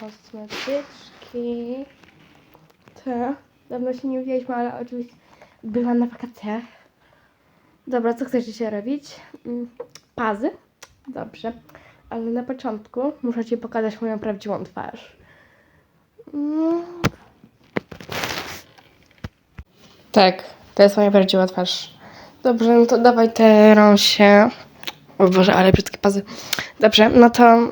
kosmetyczki. Te. Dawno się nie widzieliśmy, ale oczywiście byłam na wakacjach. Dobra, co chcesz dzisiaj robić? Mm, Pazy? Dobrze. Ale na początku muszę Ci pokazać moją prawdziwą twarz. Mm. Tak, to jest moja prawdziwa twarz. Dobrze, no to dawaj teraz się. O Boże, ale brzydkie pazy. Dobrze, no to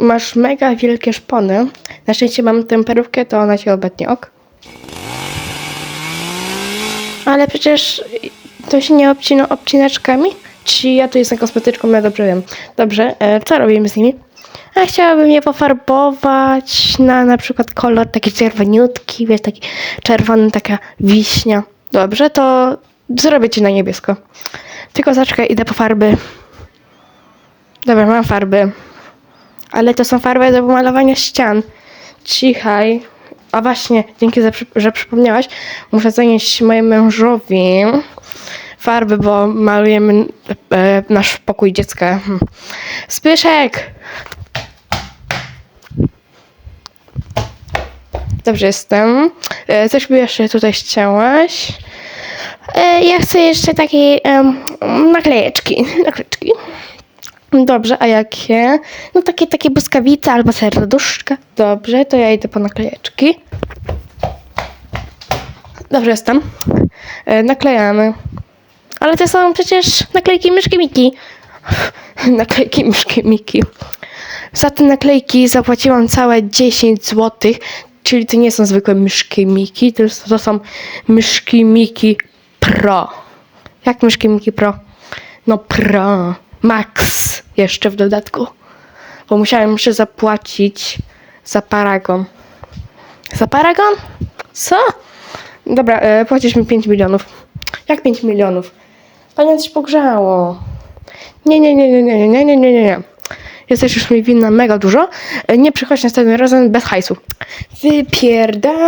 masz mega wielkie szpony. Na szczęście mam tę perówkę, to ona się obetnie ok. Ale przecież to się nie obcina obcinaczkami? Czy ja tu jestem kosmetyczką, ja dobrze wiem. Dobrze, e, co robimy z nimi? A chciałabym je pofarbować na na przykład kolor taki czerwoniutki, wiesz, taki czerwony, taka wiśnia. Dobrze, to zrobię ci na niebiesko. Tylko zaczekaj, idę po farby. Dobra, mam farby. Ale to są farby do malowania ścian. Cichaj. A właśnie, dzięki, za, że przypomniałaś, muszę zanieść mojemu mężowi farby, bo malujemy e, nasz pokój dziecka. Hmm. Spyszek! Dobrze jestem. E, coś by jeszcze tutaj chciałaś? E, ja chcę jeszcze takie em, naklejeczki. naklejeczki. Dobrze, a jakie? No takie, takie błyskawice albo serduszka. Dobrze, to ja idę po naklejeczki. Dobrze jestem. E, naklejamy. Ale to są przecież naklejki myszki Miki. naklejki myszki Miki. Za te naklejki zapłaciłam całe 10 zł, czyli to nie są zwykłe myszki Miki, tylko to są myszki Miki Pro. Jak myszki Miki Pro? No Pro. Max jeszcze w dodatku. Bo musiałem jeszcze zapłacić za Paragon. Za Paragon? Co? Dobra, e, płacisz mi 5 milionów. Jak 5 milionów? Panie coś pogrzało. Nie, nie, nie, nie, nie, nie, nie, nie, nie, nie. Jesteś już mi winna mega dużo. E, Nie przychodź następnym razem bez hajsu. Wypierda.